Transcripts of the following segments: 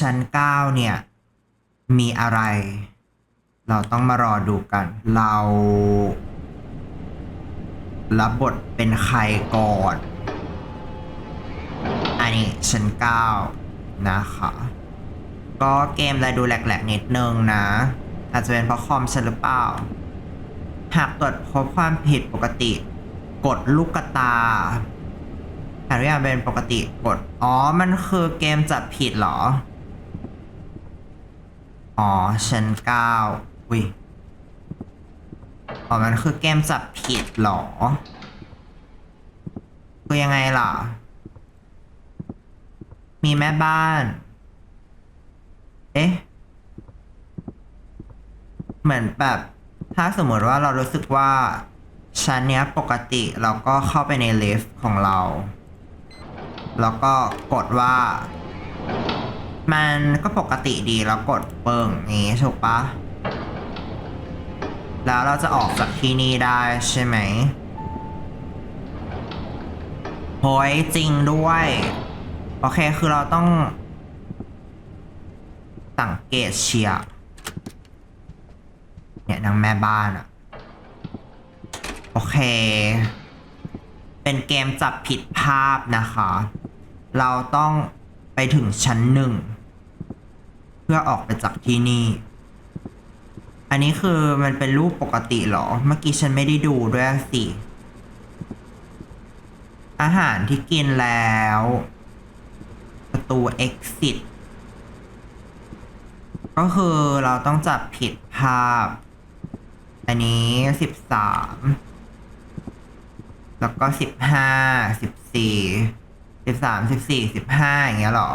ชั้นเก้าเนี่ย มีอะไร เราต้องมารอดูกัน เรารับบทเป็นใครก่อน อันนี้ชั้นเก้านะคะ ก็เกมอะไรดูแหลกๆนิดนึงนะ อาจจะเป็นเพราะคอมฉันหรือเปล่า หากตรวจพบความผิดปกติ กดลูกกระตาหากทุกอย่างเป็นปกติกด อ๋อ มันคือเกมจับผิดเหรอ อ๋อชั้นเก้าอุ้ยอ๋อมันคือเกมจับผิดหรอ คือยังไงล่ะ มีแม่บ้าน เอ๊ะ เหมือนแบบ ถ้าสมมติว่าเรารู้สึกว่าชั้นเนี้ยปกติเราก็เข้าไปในลิฟต์ของเรา แล้วก็กดว่า มันก็ปกติดีแล้วกดเปิ่งนี้ถูกปะแล้วเราจะออกจากที่นี่ได้ใช่ไหมโหยจริงด้วย โอเคคือเราต้อง สังเกตเชียเนี่ยนางแม่บ้านอะโอเค เป็นเกมจับผิดภาพนะคะ เราต้องไปถึงชั้นหนึ่ง พื่อออกไปจากที่นี่ อันนี้คือมันเป็นรูปปกติเหรอ เมื่อกี้ฉันไม่ได้ดูด้วยสิ อาหารที่กินแล้ว ประตู exit ก็คือเราต้องจับผิดภาพ อันนี้สิบสามแล้วก็สิบห้าสิบสี่สิบสามสิบสี่สิบห้าอย่างเงี้ยเหรอ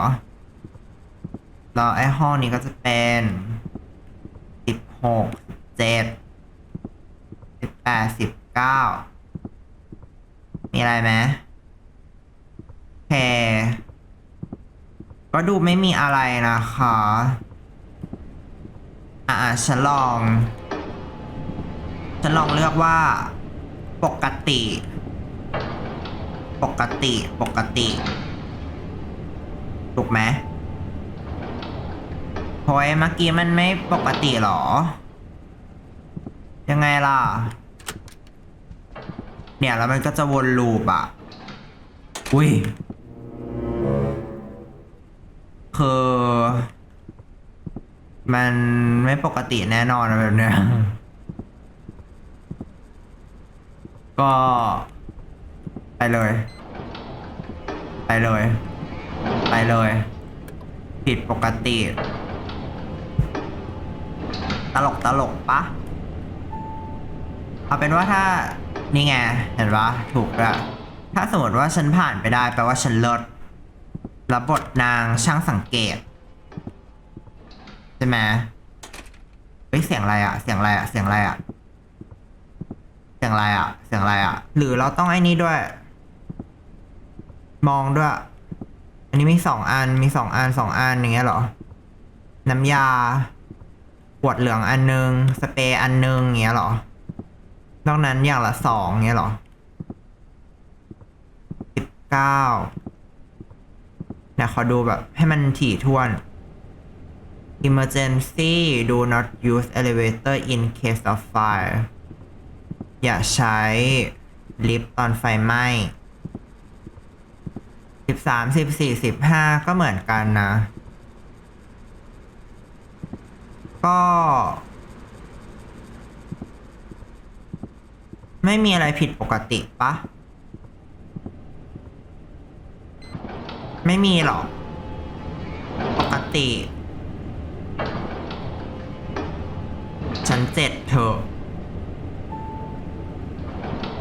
แล้วไอ้ห้องนี้ก็จะเป็นสิบหกสิบเจ็ดสิบแปดสิบเก้ามีอะไรไหมโอเคก็ดูไม่มีอะไรนะคะ อ่าฉันลอง ฉันลองเลือกว่า ปกติ ปกติ ปกติ ถูกไหม โอ้ยเมื่อกี้มันไม่ปกติหรอ ยังไงล่ะ เนี่ยแล้วมันก็จะวนลูปอะ อุ้ยคือมันไม่ปกติแน่นอนแบบเนี้ย ก็ ไปเลย ไปเลย ไปเลย ผิดปกติ ตลกตลกปะเอาเป็นว่าถ้านี่ไงเห็นปะถูกละถ้าสมมติว่าฉันผ่านไปได้แปลว่าฉันเลิศรับบทนางช่างสังเกตใช่ไหมเฮ้ยเสียงอะไรอะเสียงอะไรอะเสียงอะไรอะเสียงอะไรอะเสียงอะไรอะหรือเราต้องไอ้นี่ด้วย มองด้วย อันนี้มีสองอันมีสองอันสองอันอย่างเงี้ยเหรอ น้ำยา วดเหลืองอันนึง สเปรย์อันนึงอย่างเงี้ยหรอนอกนั้นอย่างละสองเงี้ยหรอสิบเก้าเนี่ยขอดูแบบให้มันถี่ถ้วน Emergency do not use elevator in case of fire อย่าใช้ลิฟต์ตอนไฟไหม้สิบสามสิบสี่สิบห้าก็เหมือนกันนะ ก็ ไม่มีอะไรผิดปกติปะ ไม่มีหรอก ปกติ ชั้นเจ็ดเธอ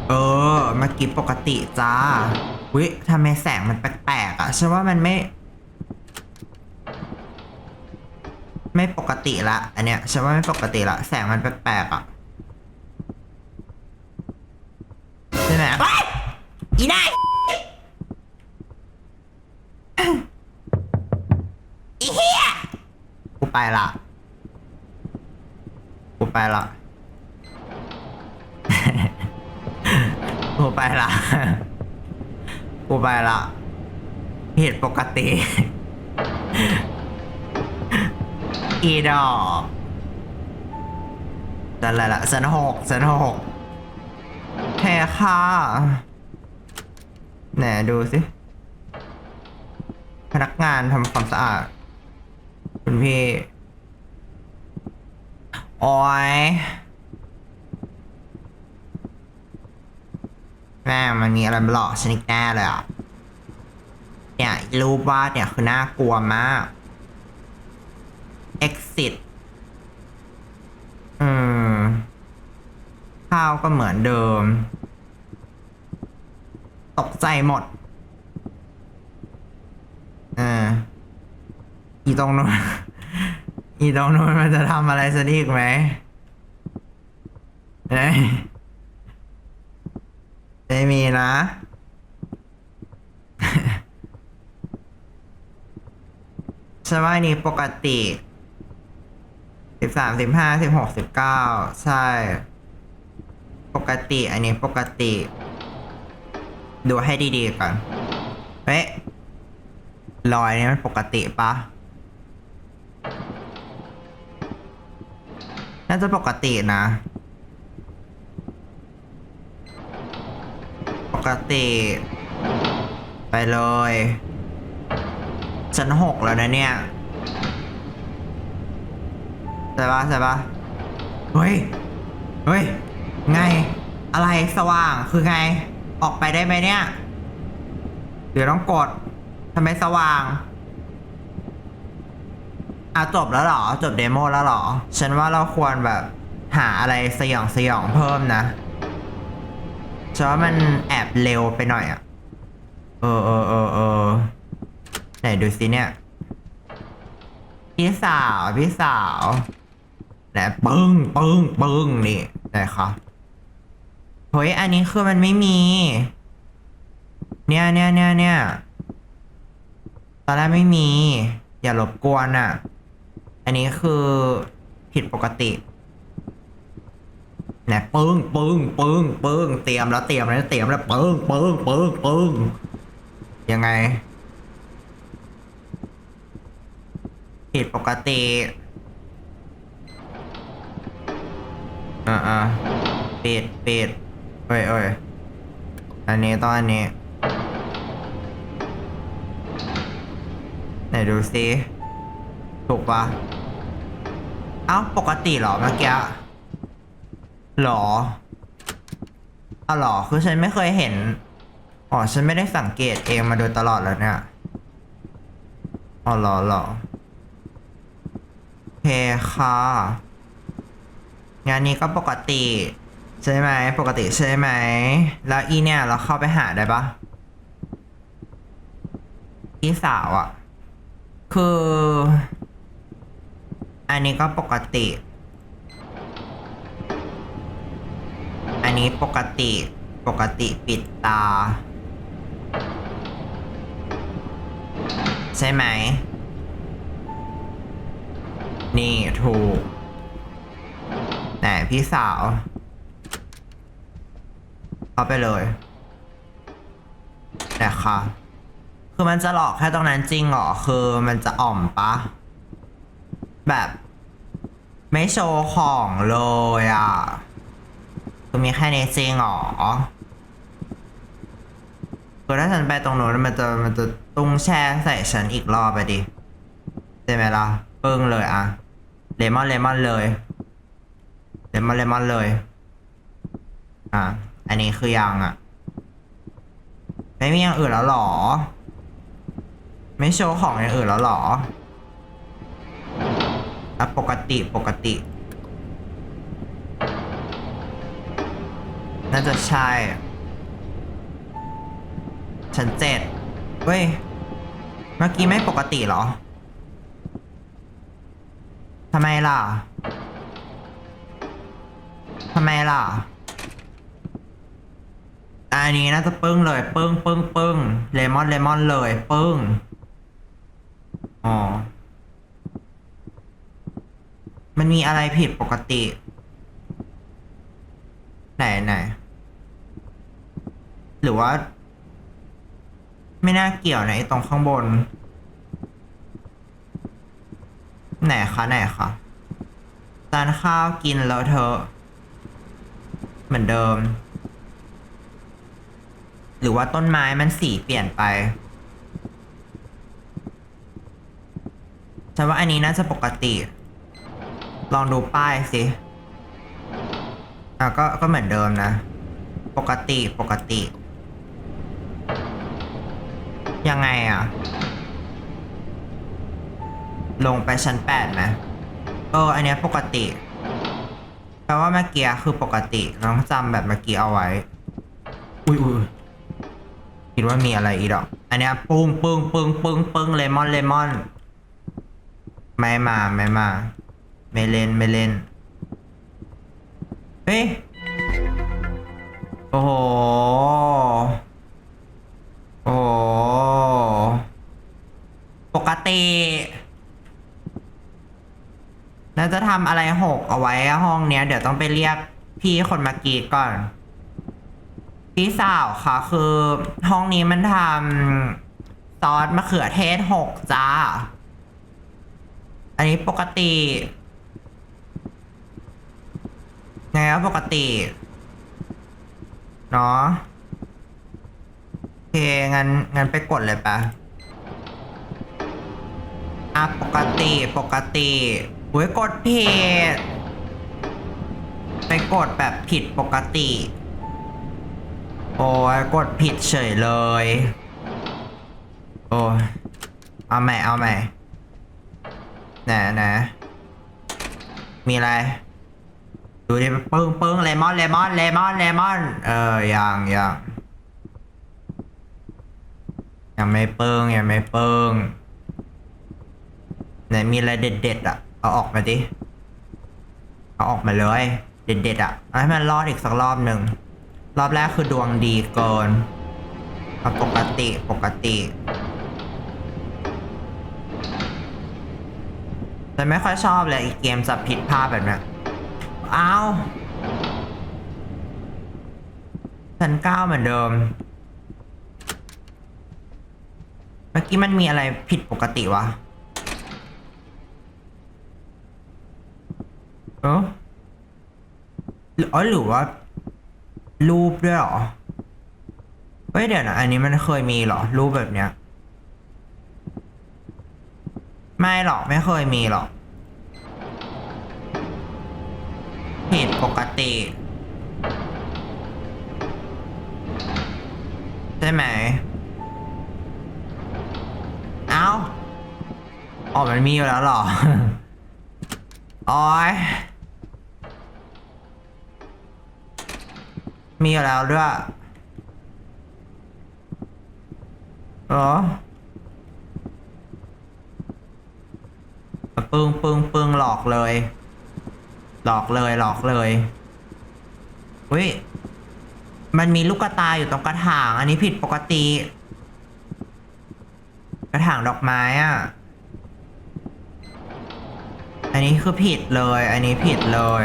เออเมื่อกี้ปกติจ้าวิทำไมแสงมันแปลกๆอะฉันว่ามันไม่ ไม่ปกติละ อันเนี้ยฉันว่าไม่ปกติละ แสงมันแปลกๆอะใช่ไหมเฮ้ยอีนายอีเหี้ยกูไปละกูไปละกูไปละกูไปละเหตุปกติ อีดอกนั่นแหละละเซนหกเซนหกเทค่ะไหนดูสิ พนักงานทำความสะอาด คุณพี่โอ้ยแม่มันมีอะไรมาหลอกฉันอีกแน่เลยอะเนี่ยรูปวาดเนี่ยคือน่ากลัวมาก exit อืมข้าวก็เหมือนเดิม ตกใจหมดเอออีตรงนู้นอีตรงนู้นมันจะทำอะไรสักอีกไหมเอ้ยไม่มีนะฉันว่าอันนี้ปกติ สิบสามสิบห้าสิบหกสิบเก้าใช่ ปกติอันนี้ปกติ ดูให้ดีๆก่อนเฮ้ยรอยนี้มันปกติปะน่าจะปกตินะ ปกติ ไปเลยชั้นหกแล้วนะเนี่ย ใช่ปะใช่ปะเฮ้ย เฮ้ย ไง อะไรสว่างคือไง ออกไปได้ไหมเนี่ย เดี๋ยวต้องกดทำไมสว่าง อะจบแล้วหรอ จบเดโมแล้วหรอ ฉันว่าเราควรแบบ หาอะไรสยองสยองเพิ่มนะฉันว่ามันแอบเร็วไปหน่อยอะ เออเออเออเออไหนดูสิเนี่ย พี่สาว พี่สาว ไหนปึ้งปึ้งปึ้งนี่ไหนคะเฮ้ยอันนี้คือมันไม่มี เนี่ยเนี่ยเนี่ยเนี่ยตอนแรกไม่มี อย่ารบกวนอะ อันนี้คือผิดปกติเนี่ยปึ้งปึ้งปึ้งปึ้งเตรียมแล้วเตรียมแล้วเตรียมแล้วปึ้งปึ้งปึ้งปึ้งยังไงผิดปกติ อ่าอ่าปิดปิดเอ้ยเอ้ยอันนี้ต้องอันนี้ ไหนดูซิถูกปะเอ้าปกติเหรอเมื่อกี้หรออ้าวหรอคือฉันไม่เคยเห็น อ๋อ ฉันไม่ได้สังเกตเองมาโดยตลอดแล้วเนี่ย อ๋อหรอหรอโอเคค่ะ งานนี้ก็ปกติ ใช่ไหมปกติใช่ไหม แล้วอีเนี่ยเราเข้าไปหาได้ปะพี่สาวอะ คือ อันนี้ก็ปกติ อันนี้ปกติปกติปิดตา ใช่ไหม นี่ถูก ไหนพี่สาว เอาไปเลยนะคะคือมันจะหลอกแค่ตรงนั้นจริงเหรอ คือมันจะอ่อมปะ แบบ ไม่โชว์ของเลยอะ คือมีแค่นี้จริงเหรอคือถ้าฉันไปตรงโน้นมันจะมันจะตุ้งแช่ใส่ฉันอีกรอบไปดิใช่ไหมล่ะปึ้งเลยอะ เลมอนเลมอนเลย เลมอนเลมอนเลย อะอันนี้คือยังอะ ไม่มีอย่างอื่นแล้วหรอ ไม่โชว์ของอย่างอื่นแล้วหรออะปกติปกติ น่าจะใช่ชั้นเจ็ดเว้ย เมื่อกี้ไม่ปกติหรอทำไมล่ะ ทำไมล่ะ อันนี้น่าจะปึ้งเลย ปึ้งปึ้งปึ้งเลมอนเลมอนเลย ปึ้ง อ๋อ มันมีอะไรผิดปกติ ไหนไหน หรือว่า ไม่น่าเกี่ยวนะไอ้ตรงข้างบน ไหนคะ ไหนคะจานข้าวกินแล้วเธอ เหมือนเดิม หรือว่าต้นไม้มันสีเปลี่ยนไปฉันว่าอันนี้น่าจะปกติ ลองดูป้ายสิอะก็ก็เหมือนเดิมนะ ปกติปกติ ยังไงอะ ลงไปชั้นแปดไหมเอออันนี้ปกติ แปลว่าเมื่อกี้คือปกติน้องจำแบบเมื่อกี้เอาไว้ อุ้ยอุ้ยคิดว่ามีอะไรอีกหรอกอันเนี้ยปุ้งปึ้งปึ้งปึ้งปึ้งเลมอนเลมอนไม่มาไม่มา ไม่เล่นไม่เล่นเฮ้ยโอ้โหโอ้โหปกติ น่าจะทำอะไรหกเอาไว้ห้องเนี้ย เดี๋ยวต้องไปเรียกพี่คนเมื่อกี้ก่อน พี่สาวค่ะคือห้องนี้มันทำซอสมะเขือเทศหกจ้า อันนี้ปกติไงก็ปกติเนาะโอเคงั้นงั้นไปกดเลยปะอะปกติปกติ อุ้ยกดผิดไปกดแบบผิดปกติ โอ้ยกดผิดเฉยเลย โอ้ยเอาใหม่เอาใหม่นะนะมีอะไร ดูดิปึ้งปึ้งเลมอนเลมอนเลมอนเลมอนเออยังอยังยังไม่เปิ้งยังไม่เปิ้งไหนมีอะไรเด็ดๆอะ เอาออกมาดิ เอาออกมาเลย เด็ดๆอะเอาให้มันรอดอีกสักรอบหนึ่ง รอบแรกคือดวงดีเกินปกติปกติแต่ไม่ค่อยชอบเลยอีเกมจับผิดภาพแบบนี้อ้าวชั้นเก้าเหมือนเดิม เมื่อกี้มันมีอะไรผิดปกติวะ เออหรืออ๋อหรือว่า รูปด้วยเหรอเฮ้ยเดี๋ยวนะอันนี้มันเคยมีเหรอ รูปแบบเนี้ย ไม่หรอกไม่เคยมีหรอกผิดปกติ ใช่ไหม เอ้า อ๋อ มันมีอยู่แล้วเหรออ้ย มีอยู่แล้วด้วยหรอปึ้งปึ้งปึ้งหลอกเลย หลอกเลยหลอกเลยอุ้ยมันมีลูกกระตายอยู่ตรงกระถาง อันนี้ผิดปกติ กระถางดอกไม้อะ อันนี้คือผิดเลย อันนี้ผิดเลย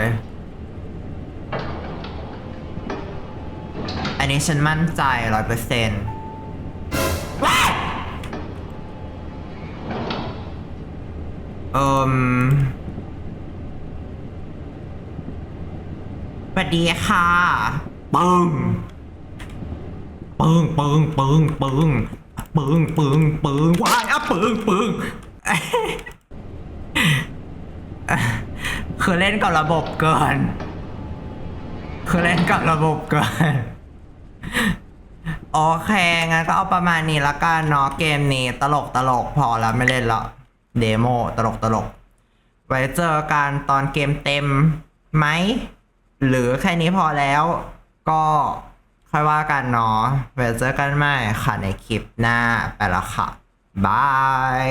อันนี้ฉันมั่นใจร้อยเปอร์เซ็นต์เอิมสวัสดีค่ะ ปึ้ง ปึ้งปึ้งปึ้งปึ้งปึ้งปึ้งปึ้งว้ายอะปึ้งปึ้งคือเล่นกับระบบเกิน คือเล่นกับระบบเกิน โอเค งั้นก็เอาประมาณนี้ละกันเนาะเกมนี้ตลกตลกพอแล้วไม่เล่นละเดโมตลกตลก ไว้เจอกันตอนเกมเต็มไหม หรือแค่นี้พอแล้ว ก็ค่อยว่ากันเนาะไว้เจอกันใหม่ค่ะในคลิปหน้าไปละค่ะบาย